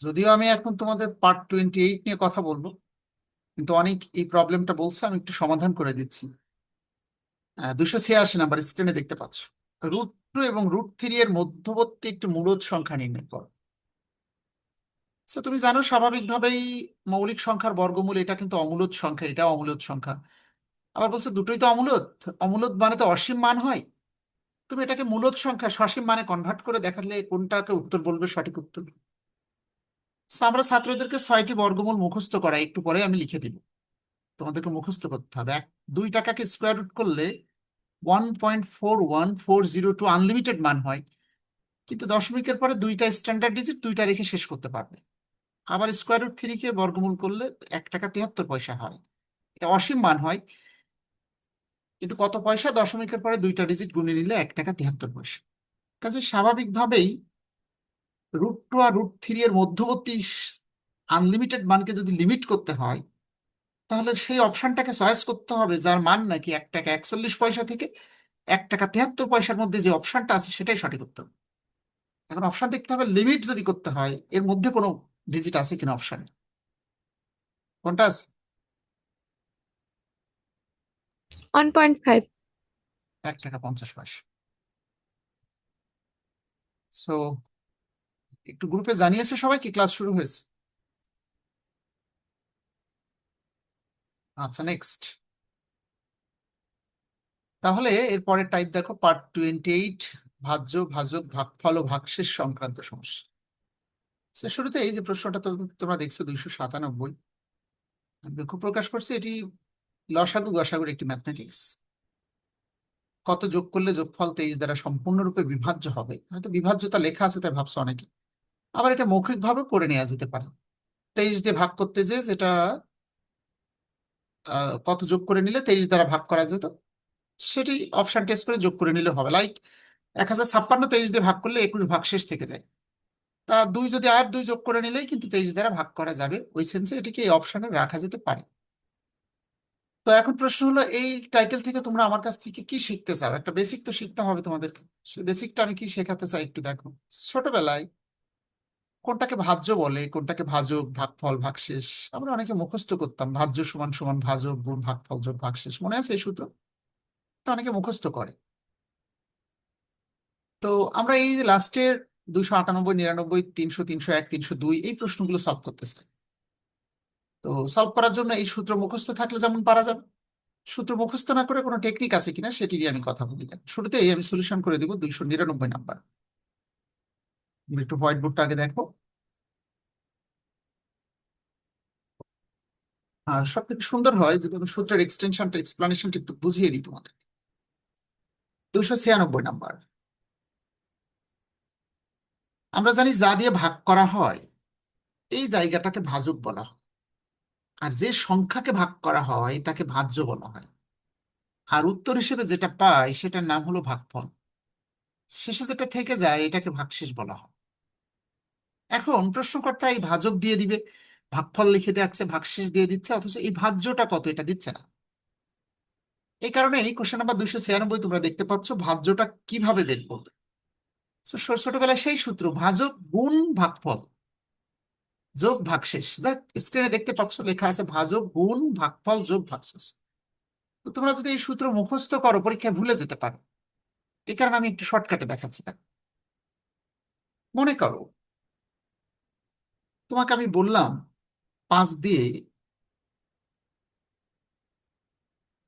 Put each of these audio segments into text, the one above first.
যদিও আমি এখন তোমাদের পার্ট টোয়েন্টি এইট নিয়ে কথা বলব, কিন্তু অনেক এই প্রবলেমটা বলছে, আমি একটু সমাধান করে দিচ্ছি। দুশো ছিয়াশি নাম্বার স্ক্রিনে দেখতে পাচ্ছ। রুট টু এবং রুট থ্রি এর মধ্যবর্তী একটি মূলদ সংখ্যা নির্ণয় করো। তো তুমি জানো স্বাভাবিকভাবেই মৌলিক সংখ্যার বর্গমূল, এটা কিন্তু অমূলদ সংখ্যা এটা অমূলদ সংখ্যা। আবার বলছে দুটোই তো অমূলদ অমূলদ মানে তো অসীম মান হয়। তুমি এটাকে মূলদ সংখ্যা, সসীম মানে কনভার্ট করে দেখালে কোনটাকে উত্তর বলবে সঠিক উত্তর? আমরা ছাত্রদেরকে ছয়টি বর্গমূল মুখস্থ করাই, একটু পরে আমি লিখে দিব। তোমাদেরকে মুখস্থ করতে হবে। এক, দুই টাকাকে স্কোয়ার রুট করলে one point four one four zero two unlimited মান হয়। কিন্তু দশমিকের পরে দুইটা স্ট্যান্ডার্ড ডিজিট দুইটা রেখে শেষ করতে পারবে। আবার স্কোয়ার রুট থ্রি কে বর্গমূল করলে এক টাকা তিয়াত্তর পয়সা হয়। এটা অসীম মান হয়। কিন্তু কত পয়সা? দশমিকের পরে দুইটা ডিজিট গুনে নিলে এক টাকা তিয়াত্তর পয়সা। কাজে স্বাভাবিকভাবেই রুট টু আর রুট থ্রি এর মধ্যবর্তী আনলিমিটেড মানকে যদি লিমিট করতে হয় তাহলে সেই অপশনটাকে চয়েস করতে হবে যার মান নাকি এক টাকা একচল্লিশ পয়সা থেকে এক টাকা তিয়াত্তর পয়সার মধ্যে যে অপশনটা আছে সেটাই সঠিক উত্তর। এখন অপশন দেখতে হবে লিমিট যদি করতে হয় এর মধ্যে কোনো ডিজিট আছে কিনা অপশনে কোনটা আছে ওয়ান পয়েন্ট ফাইভ এক টাকা পঞ্চাশ পয়সা। সো একটু গ্রুপে জানিয়েছে সবাই কি ক্লাস শুরু হয়েছে। আচ্ছা নেক্সট তাহলে এর পরের টাইপ দেখো পার্ট টোয়েন্টি এইট ভাজ্য, ভাজক ভাগফল ও ভাগশেষ সংক্রান্ত সমস্যা। সে শুরুতে এই যে প্রশ্নটা তোমরা দেখছ, দুইশো সাতানব্বই। দুঃখ প্রকাশ করছি, এটি লসাগু গসাগুর একটি ম্যাথমেটিক্স কত যোগ করলে যোগফল তেইশ দ্বারা সম্পূর্ণরূপে বিভাজ্য হবে? হয়তো বিভাজ্যতা লেখা আছে, তাই ভাবছ অনেকে। আবার এটা মৌখিকভাবে করে নেওয়া যেতে পারে। তেইশ দিয়ে ভাগ করতে যে যেটা কত যোগ করে নিলে তেইশ দ্বারা ভাগ করা যেত, সেটি অপশান টেস্ট করে যোগ করে নিলে হবে। লাইক এক হাজার ছাপ্পান্ন তেইশ দিয়ে ভাগ করলে একুশ ভাগ শেষ থেকে যায়। তা দুই যদি আর দুই যোগ করে নিলেই কিন্তু তেইশ দ্বারা ভাগ করা যাবে। ওই সেন্সে এটিকে এই অপশানে রাখা যেতে পারে। তো এখন প্রশ্ন হলো, এই টাইটেল থেকে তোমরা আমার কাছ থেকে কি শিখতে চাও? একটা বেসিক তো শিখতে হবে তোমাদেরকে। সে বেসিকটা আমি কি শেখাতে চাই একটু দেখো। ছোটবেলায় কোনটাকে ভাজ্য বলে, কোনটাকে ভাজক, ভাগফল, ভাগশেষ? আমরা অনেকে মুখস্থ করতাম, ভাজ্য সমান সমান ভাজক, গুণ, ভাগফল, যোগ, ভাগশেষ। মনে আছে এই সূত্র? অনেকে মুখস্থ করে। তো আমরা এই লাস্টের দুশো আটানব্বই, নিরানব্বই, তিনশো তিনশো এক, তিনশো দুই, এই প্রশ্নগুলো সলভ করতে চাই। তো সলভ করার জন্য এই সূত্র মুখস্থ থাকলে যেমন পারা যাবে। সূত্র মুখস্থ না করে কোনো টেকনিক আছে কিনা, সেটি নিয়ে আমি কথা বলি। শুরুতেই আমি সলিউশন করে দিব দুইশো নিরানব্বই নাম্বার একটু হোয়াইট বোর্ডটা আগে দেখো। আর সব থেকে সুন্দর হয় যে সূত্রের এক্সটেনশনটা এক্সপ্লানেশনটা একটু বুঝিয়ে দিই তোমাদের। দুশো ছিয়ানব্বই নাম্বার। আমরা জানি যা দিয়ে ভাগ করা হয়, এই জায়গাটাকে ভাজক বলা হয়। আর যে সংখ্যাকে ভাগ করা হয়, তাকে ভাজ্য বলা হয়। আর উত্তর হিসেবে যেটা পাই, সেটার নাম হলো ভাগফল। শেষে যেটা থেকে যায়, এটাকে ভাগশেষ বলা হয়। এখন প্রশ্নকর্তা এই ভাজক দিয়ে দিবে, ভাগফল লিখে রাখছে ভাগশেষ দিয়ে দিচ্ছে, অথচ এই ভাজ্যটা কত? এটা দিচ্ছে না। এই কারণে এই কোশ্চেন নাম্বার দুইশো ছিয়ানব্বই তোমরা দেখতে পাচ্ছ ভাজ্যটা কীভাবে বের করবে। ছোটবেলায় সেই সূত্র, ভাজক গুণ ভাগফল যোগ ভাগশেষ। যাক স্ক্রিনে দেখতে পাচ্ছ লেখা আছে ভাজক গুণ ভাগফল যোগ ভাগশেষ। তো তোমরা যদি এই সূত্র মুখস্থ করো, পরীক্ষায় ভুলে যেতে পারো। এই কারণে আমি একটু শর্টকাটে দেখাচ্ছি। দেখো। মনে করো তোমাকে আমি বললাম, পাঁচ দিয়ে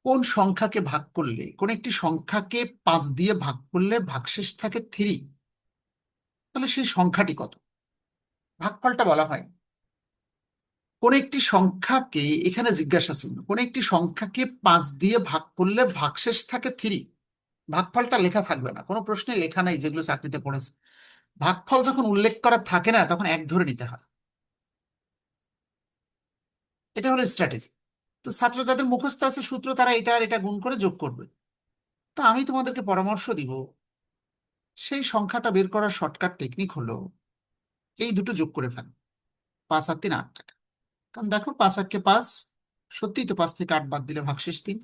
কোন সংখ্যাকে ভাগ করলে, কোন একটি সংখ্যাকে পাঁচ দিয়ে ভাগ করলে ভাগশেষ থাকে থ্রি? তাহলে সেই সংখ্যাটি কত? ভাগফলটা বলা হয়। কোন একটি সংখ্যাকে, এখানে জিজ্ঞাসা চিহ্ন, কোন একটি সংখ্যাকে পাঁচ দিয়ে ভাগ করলে ভাগশেষ থাকে থ্রি? ভাগফলটা লেখা থাকবে না, কোনো প্রশ্নে লেখা নাই যেগুলো চাকরিতে পড়েছে। ভাগফল যখন উল্লেখ করা থাকে না, তখন এক ধরে নিতে হয়। এটা হলো স্ট্র্যাটেজি তো ছাত্র যাদের মুখস্থ আছে সূত্র তারা এটা আর এটা গুণ করে যোগ করবে। তো আমি তোমাদেরকে পরামর্শ দিব, সেই সংখ্যাটা বের করার শর্টকাট টেকনিক হলো এই দুটো যোগ করে ফেল, পাঁচ আর তিন আট টাকা। কারণ দেখো পাঁচ আটকে পাঁচ, সত্যিই তো পাঁচ থেকে আট বাদ দিলে ভাগশেষ তিন।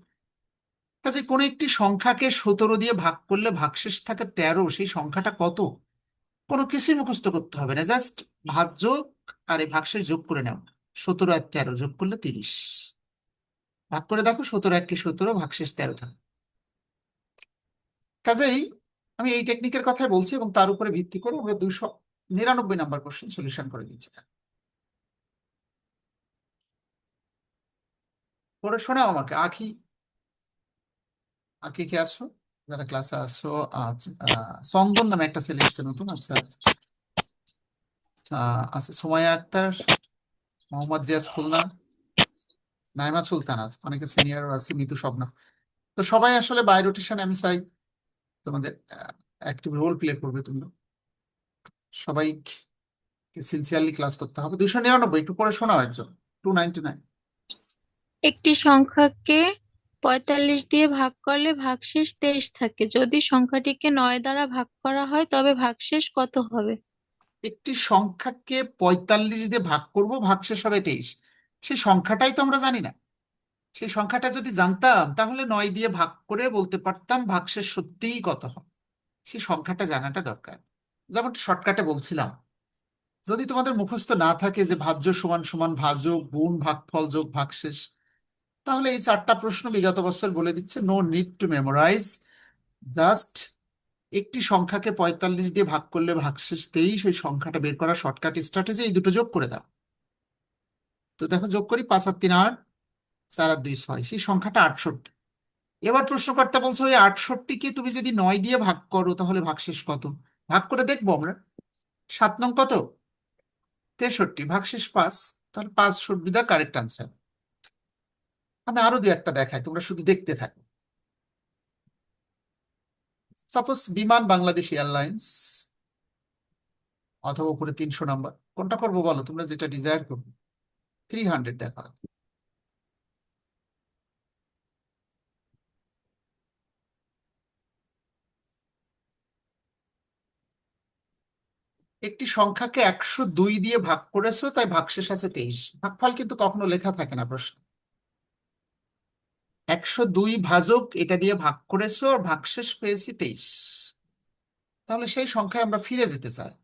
কাজে কোনো একটি সংখ্যাকে সতেরো দিয়ে ভাগ করলে ভাগশেষ থাকে তেরো, সেই সংখ্যাটা কত? কোনো কিছুই মুখস্থ করতে হবে না জাস্ট ভাগ যোগ আর এই ভাগশেষ যোগ করে নাও সতেরো আর তেরো যোগ করলে তিরিশ। ভাগ করে দেখো সতেরো এককে সতেরো ভাগশেষ তেরো থাকে কাজেই আমি এই টেকনিকের কথাই বলছি এবং তার উপরে ভিত্তি করে আমরা দুশো নিরানব্বই নাম্বার কোশ্চেন সলিউশন করে দিচ্ছি। পড়ে শোনাও আমাকে। আখি আখি কে আছো? যারা ক্লাসে আহ, চন্দন নামে একটা ছেলে এসছে নতুন। আচ্ছা আচ্ছা সুমাইয়া আক্তার মোহাম্মদ রিয়াজ খুলনা, নাইমা সুলতান আছে অনেকে সিনিয়র আছে, মিতু স্বপ্না। তো সবাই আসলে বাই রোটেশন আমি চাই তোমাদের অ্যাক্টিভ রোল প্লে করবে তোমরা। সবাই সিনসিয়ারলি ক্লাস করতে হবে। দুইশো নিরানব্বই, একটু পরে শোনাও একজন। টু নাইনটি নাইন একটি সংখ্যাকে পঁয়তাল্লিশ দিয়ে ভাগ করলে ভাগশেষ তেইশ থাকে। যদি সংখ্যাটিকে নয় দ্বারা ভাগ করা হয়, তবে ভাগশেষ কত হবে? একটি সংখ্যাকে পঁয়তাল্লিশ দিয়ে ভাগ করব ভাগশেষ হবে তেইশ। সেই সংখ্যাটাই তো আমরা জানি না। সেই সংখ্যাটা যদি জানতাম, তাহলে নয় দিয়ে ভাগ করে বলতে পারতাম ভাগশেষ সত্যিই কত হয়। সেই সংখ্যাটা জানাটা দরকার। যেমন শর্টকাটে বলছিলাম, যদি তোমাদের মুখস্থ না থাকে যে ভাজ্য সমান সমান ভাজক গুণ ভাগফল যোগ ভাগশেষ তাহলে এই চারটা প্রশ্ন বিগত বছর বলে দিচ্ছে no need to memorize just একটি সংখ্যাকে পঁয়তাল্লিশ দিয়ে ভাগ করলে ভাগশেষ তেইশ, ওই সংখ্যাটা বের করার শর্টকাট স্ট্র্যাটেজি এই দুটো যোগ করে দাও। তো দেখো যোগ করি, পাঁচ আর তিন আট চার আর দুই ছয়, সেই সংখ্যাটা আটষট্টি। এবার প্রশ্নকর্তা বলছো, ওই আটষট্টিকে তুমি যদি নয় দিয়ে ভাগ করো, তাহলে ভাগশেষ কত? ভাগ করে দেখব আমরা। সাত নং কত? তেষট্টি, ভাগশেষ পাঁচ, তাহলে পাঁচ should be the correct answer আমি আরও দু একটা দেখাই, তোমরা শুধু দেখতে থাকো। সাপোজ বিমান বাংলাদেশ এয়ারলাইন্স অথবা উপরে তিনশো নাম্বার, কোনটা করব বলো? তোমরা যেটা ডিজায়ার করবে। থ্রি হান্ড্রেড দেখা। একটি সংখ্যাকে একশো দুই দিয়ে ভাগ করেছ, তাই ভাগশেষ আছে তেইশ। ভাগফল কিন্তু কখনো লেখা থাকে না প্রশ্ন। একশো দুই ভাজক এটা দিয়ে ভাগ করেছ, আর ভাগশেষ পেয়েছি তেইশ। তাহলে সেই সংখ্যায় আমরা ফিরে যেতে চাই।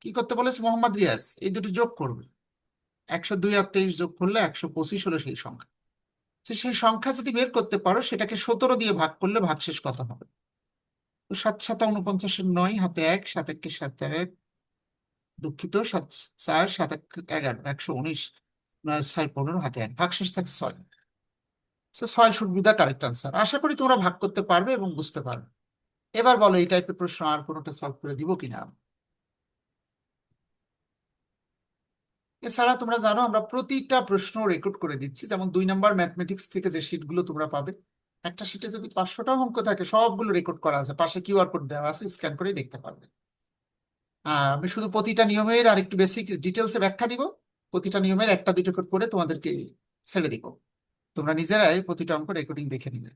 কি করতে বলেছে মোহাম্মদ রিয়াজ? এই দুটো যোগ করবে। একশো দুই আর তেইশ যোগ করলে একশো পঁচিশ হলো সেই সংখ্যা। সেই সংখ্যা যদি বের করতে পারো, সেটাকে সতেরো দিয়ে ভাগ করলে ভাগশেষ কত হবে। সাত সাত উনপঞ্চাশের নয় হাতে এক, সাত একে সাত আর এক, দুঃখিত, সাত চার, সাত এক এগারো, একশো উনিশ, নয় ছয় পনেরো হাতে এক। ভাগশেষ থাকে ছয়। সো ছয় should be the correct answer আশা করি তোমরা ভাগ করতে পারবে এবং বুঝতে পারবে। এবার বলো, এই টাইপের প্রশ্ন আর কোনোটা সলভ করে দিব কিনা? এছাড়া তোমরা জানো, আমরা প্রতিটা প্রশ্ন রেকর্ড করে দিচ্ছি। যেমন দুই নাম্বার ম্যাথমেটিক্স থেকে যে শিটগুলো তোমরা পাবে, একটা শিটে যদি পাঁচশোটা অঙ্ক থাকে, সবগুলো রেকর্ড করা আছে। পাশে কিউআর কোড দেওয়া আছে স্ক্যান করে দেখতে পারবে। আর আমি শুধু প্রতিটা নিয়মের আর একটু বেসিক ডিটেলসে ব্যাখ্যা দিব। প্রতিটা নিয়মের একটা দুটো করে তোমাদেরকে ছেড়ে দিব। তোমরা নিজেরাই প্রতিটা অঙ্ক রেকর্ডিং দেখে নিবে।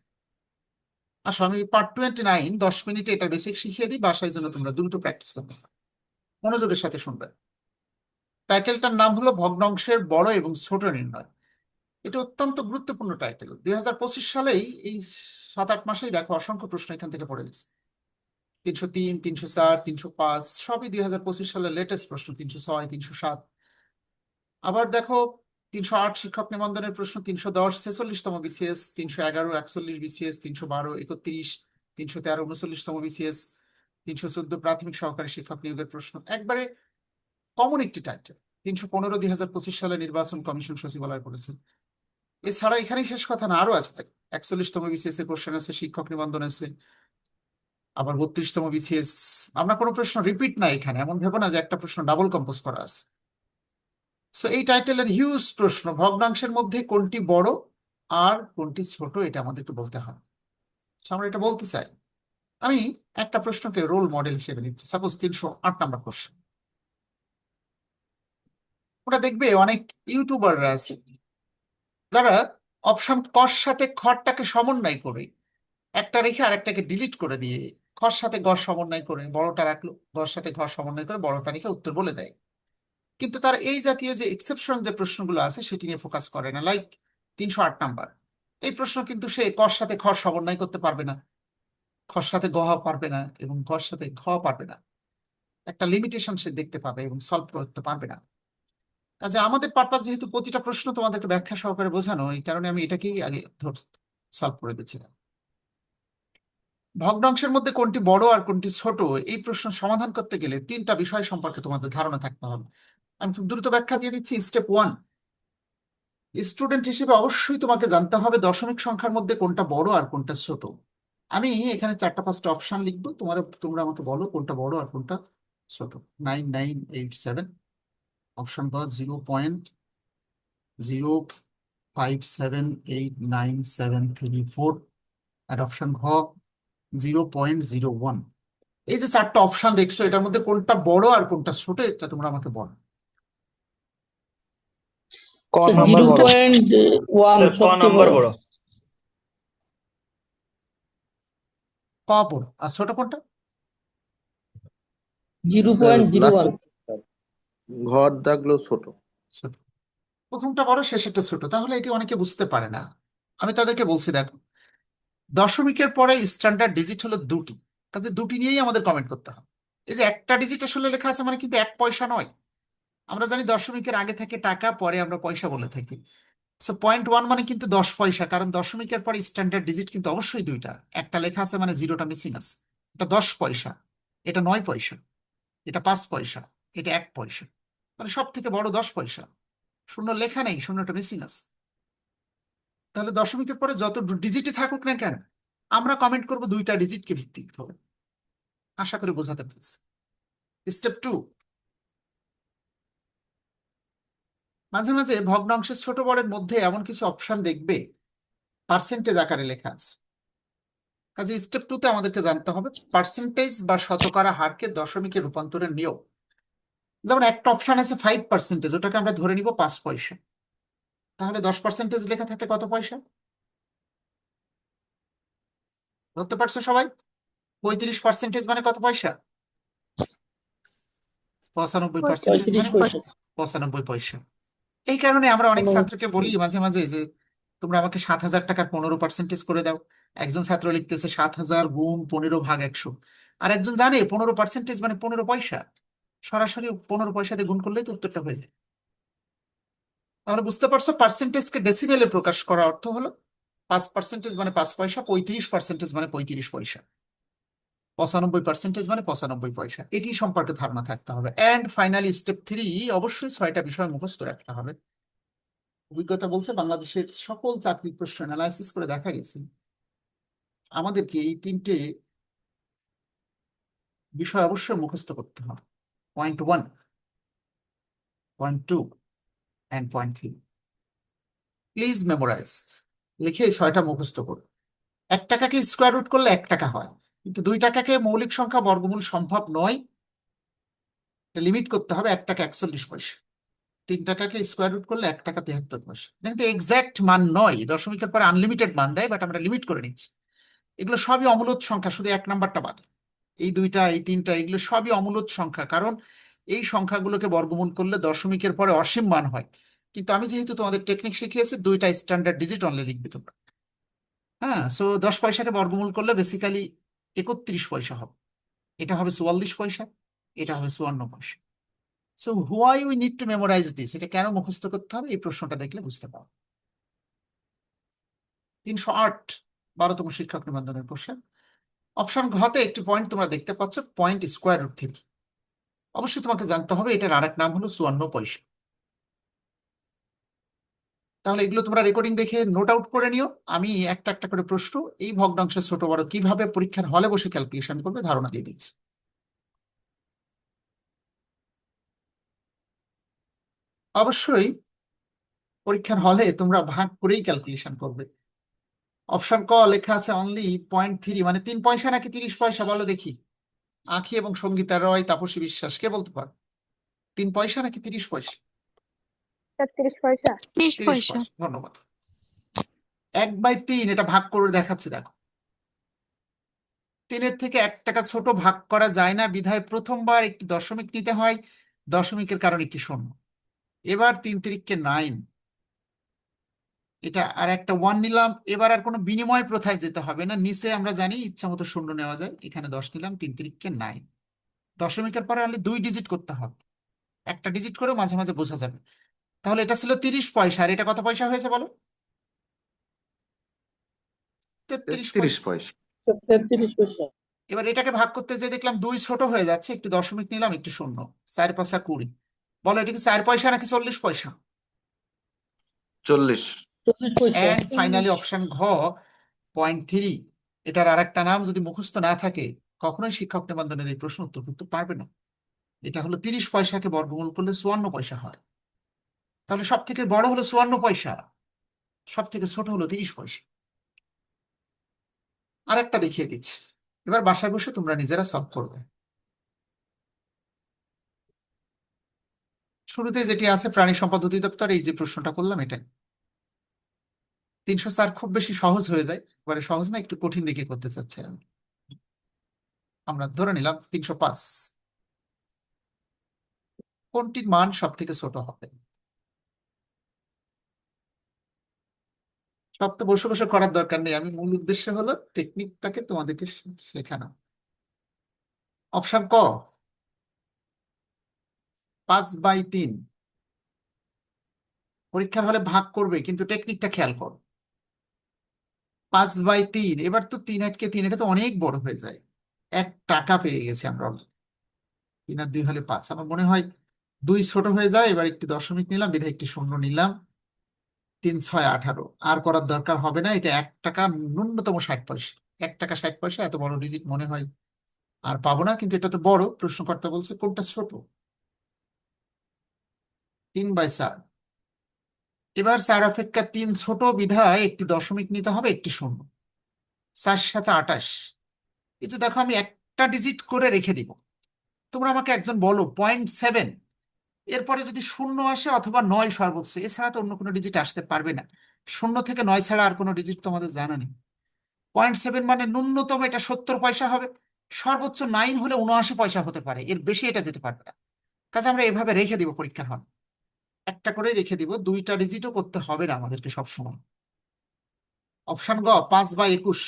আসো আমি পার্ট টোয়েন্টি নাইন দশ মিনিটে এটা বেসিক শিখিয়ে দিই, বাসায় জন্য তোমরা দ্রুত প্র্যাকটিস করতে হবে মনোযোগের সাথে শুনবে। টাইটেলটার নাম হলো ভগ্নাংশের বড় এবং ছোট নির্ণয়। এটা অত্যন্ত গুরুত্বপূর্ণ টাইটেল দুই হাজার পঁচিশ সালেই এই সাত আট মাসেই দেখো অসংখ্য প্রশ্ন এখান থেকে পড়ে গেছে। তিনশো তিন, তিনশো চার, তিনশো পাঁচ, সবই দুই হাজার পঁচিশ সালের লেটেস্ট প্রশ্ন, তিনশো ছয়, তিনশো সাত। আবার দেখো তিনশো আট শিক্ষক নিবন্ধনের প্রশ্ন, তিনশো দশ, ছেচল্লিশতম বিসিএস, তিনশো এগারো, একচল্লিশ বিসিএস, তিনশো বারো, একত্রিশ, তিনশো তেরো, উনচল্লিশতম বিসিএস, তিনশো চোদ্দ প্রাথমিক সহকারী শিক্ষক নিয়োগের প্রশ্ন। একবারে কমন একটি টাইটেল তিনশো পনেরো, দুই হাজার পঁচিশ সালে নির্বাচন কমিশন সচিবালয় করেছে। এছাড়া এখানেই শেষ কথা না আরও আছে, একচল্লিশতম বিসিএস এর কোশ্চেন আছে, শিক্ষক নিবন্ধন আছে, আবার বত্রিশতম বিসিএস। আমরা কোনো প্রশ্ন রিপিট না এখানে, এমন ভেবো না যে একটা প্রশ্ন ডাবল কম্পোজ করা আছে। সো এই টাইটেলের হিউজ প্রশ্ন ভগ্নাংশের মধ্যে কোনটি বড় আর কোনটি ছোট এটা আমাদেরকে বলতে So, আমরা এটা বলতে চাই। আমি একটা প্রশ্নকে রোল মডেল হিসেবে নিচ্ছি। সাপোজ তিনশো আট নাম্বার কোশ্চেন ওটা দেখবে অনেক ইউটিউবাররা আছে যারা অপশন কর সাথে খরটাকে সমন্বয় করে একটা রেখে আরেকটাকে ডিলিট করে দিয়ে খর সাথে ঘর সমন্বয় করে বড়টা রাখল ঘর সাথে ঘর সমন্বয় করে বড়টা রেখে উত্তর বলে দেয়। কিন্তু তার এই জাতীয় যে এক্সেপশন যে প্রশ্নগুলো আছে সেটি নিয়ে ফোকাস করে না লাইক তিনশো আট নাম্বার এই প্রশ্ন কিন্তু সে কর সাথে খর সমন্বয় করতে পারবে না, খর সাথে গ পারবে না এবং ঘর সাথে ঘ পারবে না। একটা লিমিটেশন সে দেখতে পাবে এবং সলভ করতে পারবে না। কাজে আমাদের পারপাস যেহেতু প্রতিটা প্রশ্ন তোমাদেরকে ব্যাখ্যা সহকারে বোঝানো, এই কারণে আমি এটাকেই আগে ধর সলভ করে দিচ্ছিলাম। ভগ্নাংশের মধ্যে কোনটি বড় আর কোনটি ছোট, এই প্রশ্ন সমাধান করতে গেলে তিনটা বিষয় সম্পর্কে তোমাদের ধারণা থাকতে হবে। আমি খুব দ্রুত ব্যাখ্যা দিয়ে দিচ্ছি স্টেপ ওয়ান স্টুডেন্ট হিসেবে অবশ্যই তোমাকে জানতে হবে দশমিক সংখ্যার মধ্যে কোনটা বড় আর কোনটা ছোট। আমি এখানে চারটা পাঁচটা অপশন লিখব, তোমার, তোমরা আমাকে বলো কোনটা বড় আর কোনটা ছোট। Nine nine eight seven option গ zero point zero five seven eight nine seven three four আর অপশন ঘ জিরো পয়েন্ট জিরো ওয়ান এই যে চারটা অপশন দেখছ, এটার মধ্যে কোনটা বড় আর কোনটা ছোট, এটা তোমরা আমাকে বলো। ক নাম্বার বড়। পয়েন্ট ওয়ান স্যার ক নাম্বার বড়। বড়। ক বড় আর ছোট কোনটা? জিরো পয়েন্ট জিরো ওয়ান ঘর দাগলো ছোট। ছোট। প্রথমটা বড় শেষেরটা ছোট। তাহলে এটি অনেকে বুঝতে পারে না। আমি তাদেরকে বলছি দেখো দশমিকের পরে স্ট্যান্ডার্ড ডিজিট হলো দুটি। কাজে দুটি নিয়েই আমাদের কমেন্ট করতে হবে। এই যে একটা ডিজিট আসলে লেখা আছে মানে কিন্তু এক পয়সা নয়। আমরা জানি দশমিকের আগে থাকে টাকা, পরে আমরা পয়সা বলে থাকি। সো পয়েন্ট ওয়ান মানে কিন্তু দশ পয়সা, কারণ দশমিকের পরে স্ট্যান্ডার্ড ডিজিট কিন্তু অবশ্যই দুইটা। একটা লেখা আছে মানে জিরোটা মিসিং আছে। এটা দশ পয়সা, এটা নয় পয়সা, এটা পাঁচ পয়সা, এটা এক পয়সা। মানে সব থেকে বড় দশ পয়সা। শূন্য লেখা নেই, শূন্যটা মিসিং আছে। তাহলে দশমিকের পরে যত ডিজিটই থাকুক না কেন, আমরা কমেন্ট করব দুইটা ডিজিটকে ভিত্তিক ধরে আশা করি বোঝাতে পেরেছি। স্টেপ টু মাঝে মাঝে ভগ্নাংশের ছোট বড়ের মধ্যে এমন কিছু অপশন দেখবে। পার্সেন্টেজ আকারে লেখা আছে। কাজে স্টেপ টুতে আমাদেরকে জানতে হবে পার্সেন্টেজ বা শতকরা হারকে দশমিকে রূপান্তরের নিয়ম। যেমন একটা অপশন আছে ফাইভ পার্সেন্টেজ ওটাকে আমরা ধরে নিব পাঁচ পয়সা। তাহলে দশ পার্সেন্টেজ লেখা থাকলে কত পয়সা? ধরতে পারছ সবাই? পঁয়ত্রিশ পার্সেন্টেজ মানে কত পয়সা? পঁচানব্বই পার্সেন্টেজ মানে পঁচানব্বই পয়সা। এই কারণে আমরা অনেক ছাত্রকে বলি মাঝে মাঝে যে তোমরা আমাকে সাত হাজার টাকার পনেরো পার্সেন্টেজ করে দাও। একজন ছাত্র লিখতেছে সাত হাজার গুণ পনেরো ভাগ একশো। আর একজন জানে পনেরো পার্সেন্টেজ মানে পনেরো পয়সা। সরাসরি পনেরো পয়সা দিয়ে গুণ করলেই তো উত্তরটা হয়ে যায়। তাহলে বুঝতে পারছ পার্সেন্টেজকে ডেসিবেলে প্রকাশ করার অর্থ হলো পাঁচ পার্সেন্টেজ মানে পাঁচ পয়সা পঁয়ত্রিশ পার্সেন্টেজ মানে পঁয়ত্রিশ পয়সা। পঁচানব্বই পার্সেন্টেজ মানে পঁচানব্বই পয়সা। এটি সম্পর্কে ধারণা থাকতে হবে। অ্যান্ড ফাইনালি স্টেপ থ্রি অবশ্যই ছয়টা বিষয় মুখস্থ রাখতে হবে। অভিজ্ঞতা বলছে বাংলাদেশের সকল চাকরির প্রশ্ন অ্যানালাইসিস করে দেখা গেছে। আমাদেরকে এই তিনটে বিষয় অবশ্যই মুখস্থ করতে হবে। Point one point two and point three please memorize লিখে ছয়টা মুখস্থ করুন। এক টাকাকে স্কোয়ার রুট করলে এক টাকা হয়। কিন্তু দুই টাকাকে মৌলিক সংখ্যা বর্গমূল সম্ভব নয় লিমিট করতে হবে এক টাকা একচল্লিশ পয়সা। তিন টাকাকে স্কোয়ার রুট করলে এক টাকা তেহাত্তর পয়সা। কিন্তু এক্সাক্ট মান নয়, দশমিকের পরে আনলিমিটেড মান দেয় বাট আমরা লিমিট করে নিচ্ছি। এগুলো সবই অমূলত সংখ্যা, শুধু এক নাম্বারটা বাদে। এই দুইটা, এই তিনটা, এগুলো সবই অমূলত সংখ্যা, কারণ এই সংখ্যাগুলোকে বর্গমূল করলে দশমিকের পরে অসীম মান হয়। কিন্তু আমি যেহেতু তোমাদের টেকনিক শিখিয়েছি, দুইটা স্ট্যান্ডার্ড ডিজিট অনলি লিখবে তোমরা। হ্যাঁ সো দশ পয়সাকে বর্গমূল করলে বেসিক্যালি একত্রিশ পয়সা হবে। এটা হবে চুয়াল্লিশ পয়সা, এটা হবে চুয়ান্ন পয়সা। So why we need to memorize this এটা কেন মুখস্থ করতে হবে? এই প্রশ্নটা দেখলে বুঝতে পারো। তিনশো আট, বারোতম শিক্ষক নিবন্ধনের কোশ্চেন অপশন ঘতে একটি পয়েন্ট তোমরা দেখতে পাচ্ছ পয়েন্ট স্কোয়ার রুট থ্রি অবশ্যই তোমাকে জানতে হবে, এটার আরেক নাম হলো চুয়ান্ন পয়সা। তাহলে এগুলো তোমরা রেকর্ডিং দেখে নোট আউট করে নিও। আমি একটা একটা করে প্রশ্ন এই ভগ্নাংশের ছোট বড় কীভাবে পরীক্ষার হলে বসে ক্যালকুলেশন করবে ধারণা দিয়ে দিচ্ছি। অবশ্যই পরীক্ষার হলে তোমরা ভাগ করেই ক্যালকুলেশন করবে। অপশন ক লেখা আছে অনলি পয়েন্ট থ্রি মানে তিন পয়সা নাকি তিরিশ পয়সা বলো দেখি। আঁখি এবং সঙ্গীতা রয় তাপসী বিশ্বাস কে বলতে পারো? তিন পয়সা নাকি তিরিশ পয়সা? ছত্রিশ পয়সা? তিরিশ পয়সা। পয়সা ধন্যবাদ। এক বাই তিন এটা ভাগ করে দেখাচ্ছি দেখো। তিনের থেকে এক টাকা ছোট ভাগ করা যায় না। বিধায় প্রথমবার একটি দশমিক নিতে হয়। দশমিকের কারণ একটি শূন্য। এবার তিন তিরিককে নাইন এটা আর একটা ওয়ান নিলাম। এবার আর কোনো বিনিময় প্রথায় যেতে হবে না। নিচে আমরা জানি ইচ্ছা মতো শূন্য নেওয়া যায়। এখানে দশ নিলাম তিন তিরিককে নাইন দশমিকের পরে অনলি দুই ডিজিট করতে হবে। একটা ডিজিট করে মাঝে মাঝে বোঝা যাবে। তাহলে এটা ছিল তিরিশ পয়সা আর এটা কত পয়সা হয়েছে বলো? তেত্রিশ তেত্রিশ পয়সা। পয়সা তেত্রিশ পয়সা। এবার এটাকে ভাগ করতে যে দেখলাম দুই ছোট হয়ে যাচ্ছে একটি দশমিক নিলাম একটি শূন্য চার পয়সা কুড়ি। বলো এটা কি চার পয়সা নাকি চল্লিশ পয়সা? চল্লিশ। চল্লিশ পয়সা। এন্ড ফাইনালি অপশন ঘ পয়েন্ট থ্রি এটার আরেকটা নাম যদি মুখস্থ না থাকে কখনোই শিক্ষক নিবন্ধনের এই প্রশ্ন উত্তর করতে পারবে না। এটা হলো তিরিশ পয়সাকে বর্গমূল করলে চুয়ান্ন পয়সা হয়। তাহলে সব থেকে বড় হলো চুয়ান্ন পয়সা সব থেকে ছোট হলো তিরিশ পয়সা। আরেকটা দেখিয়ে দিচ্ছি। এবার বাসায় বসে তোমরা নিজেরা সলভ করবে। শুরুতে যেটি আছে প্রাণী সম্পদ অধিদপ্তর, এই যে প্রশ্নটা করলাম এটাই। তিনশো চার খুব বেশি সহজ হয়ে যায়। এবারে সহজ না, একটু কঠিন দিকে করতে চাচ্ছে আমি। আমরা ধরে নিলাম তিনশো পাঁচ। কোনটির মান সব থেকে ছোট হবে? সব তো বসে বসে করার দরকার নেই। আমি মূল উদ্দেশ্য হলো টেকনিকটাকে তোমাদেরকে শেখানো। অপশন ক। পাঁচ বাই তিন। পরীক্ষার হলে ভাগ করবে, কিন্তু টেকনিকটা খেয়াল করো। পাঁচ বাই তিন। এবার তো তিন আটকে তিন, এটা তো অনেক বড় হয়ে যায়। এক টাকা পেয়ে গেছি আমরা। তিন আর দুই হলে পাঁচ। আমার মনে হয় দুই ছোট হয়ে যায়, এবার একটি দশমিক নিলাম, বিধায় একটি শূন্য নিলাম। তিন, ছয়, আঠারো। আর করার দরকার হবে না, এটা এক টাকা ন্যূনতম ষাট পয়সা। এক টাকা ষাট পয়সা, এত বড় ডিজিট মনে হয় আর পাবো না, কিন্তু এটা তো বড় প্রশ্নকর্তা বলছে কোনটা ছোট। তিন বাই চার। এবার চার অপেক্ষা তিন ছোট বিধায় একটি দশমিক নিতে হবে, একটি শূন্য। চার সাথে আটাশ এই যে দেখো, আমি একটা ডিজিট করে রেখে দিব। তোমরা আমাকে একজন বলো পয়েন্ট সেভেন এরপরে যদি শূন্য আসে অথবা নয় সর্বোচ্চ, এছাড়া তো অন্য কোনো ডিজিট আসতে পারবে না। শূন্য থেকে নয় ছাড়া আর কোনো ডিজিট তোমাদের জানা নেই। পয়েন্ট সেভেন মানে ন্যূনতম এটা সত্তর পয়সা হবে। সর্বোচ্চ নাইন হলে উনআশি পয়সা হতে পারে। এর বেশি এটা যেতে পারবে না। কাজে আমরা এভাবে রেখে দিব পরীক্ষার হলে। একটা করে রেখে দিব, দুইটা ডিজিটও করতে হবে না আমাদেরকে সব সময় অপশন গ, পাঁচ বা একুশ।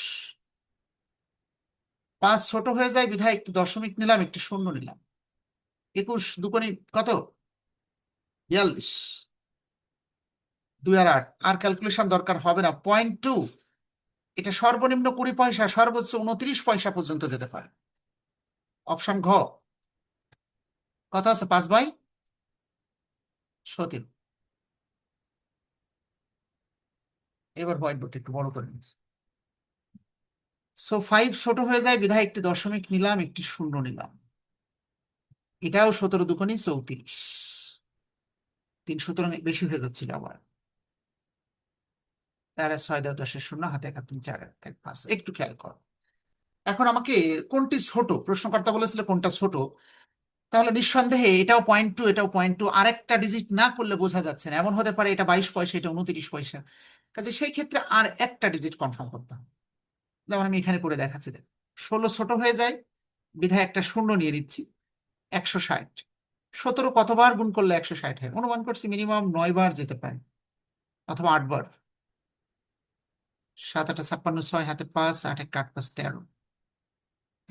পাঁচ ছোট হয়ে যায়, বিধায় একটি দশমিক নিলাম, একটি শূন্য নিলাম। একুশ দুকোনি কত? বিয়াল্লিশ। দুই আর আট। আর ক্যালকুলেশন দরকার হবে না। পয়েন্ট টু এটা সর্বনিম্ন কুড়ি পয়সা, সর্বোচ্চ উনত্রিশ পয়সা পর্যন্ত যেতে পারে। অপশন ঘ। আছে? পাঁচ বাই সতেরো। এবার হোয়াইট বোর্ড একটু বড় করে সো ফাইভ ছোট হয়ে যায়, বিধায় একটি দশমিক নিলাম, একটি শূন্য নিলাম। এটাও সতেরো দুকোনি চৌত্রিশ। তিন সুতরাং বেশি হয়ে যাচ্ছিল আবার। তারা ছয় দেওয়া দশের শূন্য, হাতে একা তিন চার, এক পাঁচ, একটু খেয়াল কর। এখন আমাকে কোনটি ছোট? প্রশ্নকর্তা বলেছিল কোনটা ছোট? তাহলে নিঃসন্দেহে এটাও পয়েন্ট টু এটাও পয়েন্ট টু আরেকটা ডিজিট না করলে বোঝা যাচ্ছে না। এমন হতে পারে এটা বাইশ পয়সা, এটা উনত্রিশ পয়সা। কাজে সেই ক্ষেত্রে আর একটা ডিজিট কনফার্ম করতে হবে। যেমন আমি এখানে করে দেখাচ্ছি, দেখ, ষোলো ছোট হয়ে যায়, বিধায় একটা শূন্য নিয়ে নিচ্ছি, একশো ষাট। সতেরো কতবার গুণ করলে একশো ষাট হয়? অনুমান করছি মিনিমাম নয় বার যেতে পারে। অথবা আট বার সাত আটা ছাপ্পান্ন, ছয় হাতে পাঁচ, আট এক আট পাঁচ তেরো।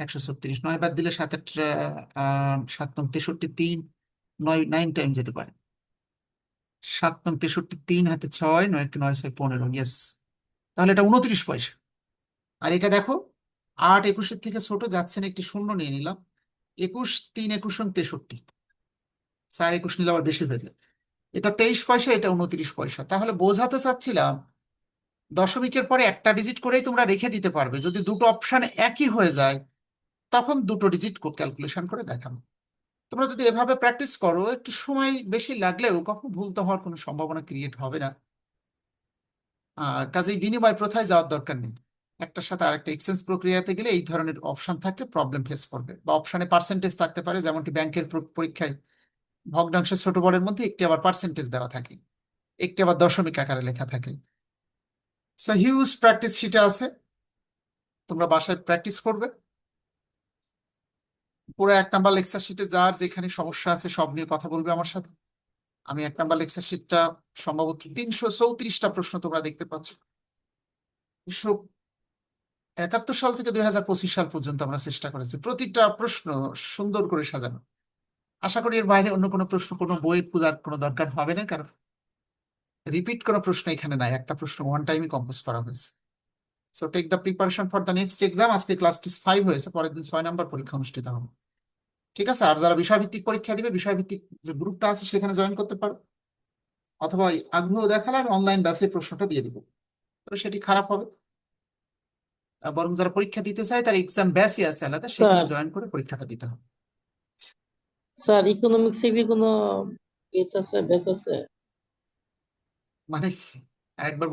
একশো ছত্রিশ। নয় বার দিলে সাত আট সাত নং তেষট্টি তিন, নয় নাইন টাইম যেতে পারে। সাত নং তেষট্টি তিন হাতে ছয়, নয় নয় ছয় পনেরো। ইয়েস তাহলে এটা উনত্রিশ পয়সা। আর এটা দেখো, আট একুশের থেকে ছোট যাচ্ছে না, একটি শূন্য নিয়ে নিলাম। একুশ তিন, একুশ তেষট্টি। চার একুশ নিলে আবার বেশি হয়ে যায়। এটা তেইশ পয়সা, এটা উনত্রিশ পয়সা। তাহলে বোঝাতে চাচ্ছিলাম, দশমিকের পরে একটা ডিজিট করেই তোমরা রেখে দিতে পারবে। যদি দুটো অপশান একই হয়ে যায়, তখন দুটো ডিজিট ক্যালকুলেশন করে দেখাবো। তোমরা যদি এভাবে প্র্যাকটিস করো, একটু সময় বেশি লাগলেও কখনো ভুল তো হওয়ার কোনো সম্ভাবনা ক্রিয়েট হবে না। আর কাজেই বিনিময় প্রথায় যাওয়ার দরকার নেই। একটার সাথে আরেকটা এক্সচেঞ্জ প্রক্রিয়াতে গেলে এই ধরনের অপশন থাকলে প্রবলেম ফেস করবে। বা অপশানে পার্সেন্টেজ থাকতে পারে, যেমনটি ব্যাংকের পরীক্ষায় ভগ্নাংশের ছোট বড়ের মধ্যে একটি আবার পার্সেন্টেজ দেওয়া থাকে। একটি আবার দশমিক আকারে লেখা থাকে। সো হিউজ প্র্যাকটিস শিটে আছে। তোমরা বাসায় প্র্যাকটিস করবে। পুরো এক নাম্বার লেকচার শিটে যার যেখানে সমস্যা আছে সব নিয়ে কথা বলবে আমার সাথে। আমি এক নাম্বার লেকচার শিটটা সম্ভবত তিনশো চৌত্রিশটা প্রশ্ন তোমরা দেখতে পাচ্ছ। উনিশশো একাত্তর সাল থেকে দুই হাজার পঁচিশ সাল পর্যন্ত আমরা চেষ্টা করেছি। প্রতিটা প্রশ্ন সুন্দর করে সাজানো। আশা করি এর বাইরে অন্য কোনো প্রশ্ন কোনো বই খোঁজার কোনো দরকার হবে না কারণ রিপিট কোনো প্রশ্ন এখানে নাই। একটা প্রশ্ন ওয়ান টাইমই কম্পোজ করা হয়েছে। So take the preparation for the next exam আজকে ক্লাস টেস্ট ফাইভ হয়েছে পরের দিন ছয় নম্বর পরীক্ষা অনুষ্ঠিত হবে। ঠিক আছে? আর যারা বিষয়ভিত্তিক পরীক্ষা দিবে বিষয়ভিত্তিক যে গ্রুপটা আছে সেখানে জয়েন করতে পারো। অথবা আগ্রহ দেখালে আমি অনলাইন ব্যাসে প্রশ্নটা দিয়ে দিব। তো সেটি খারাপ হবে। বরং যারা পরীক্ষা দিতে চায় তার এক্সাম ব্যাসই আছে আলাদা সেখানে জয়েন করে পরীক্ষাটা দিতে হবে। স্যার ইকোনমিক্সে কি কোনো কেস আছে বেস আছে? মানে একবার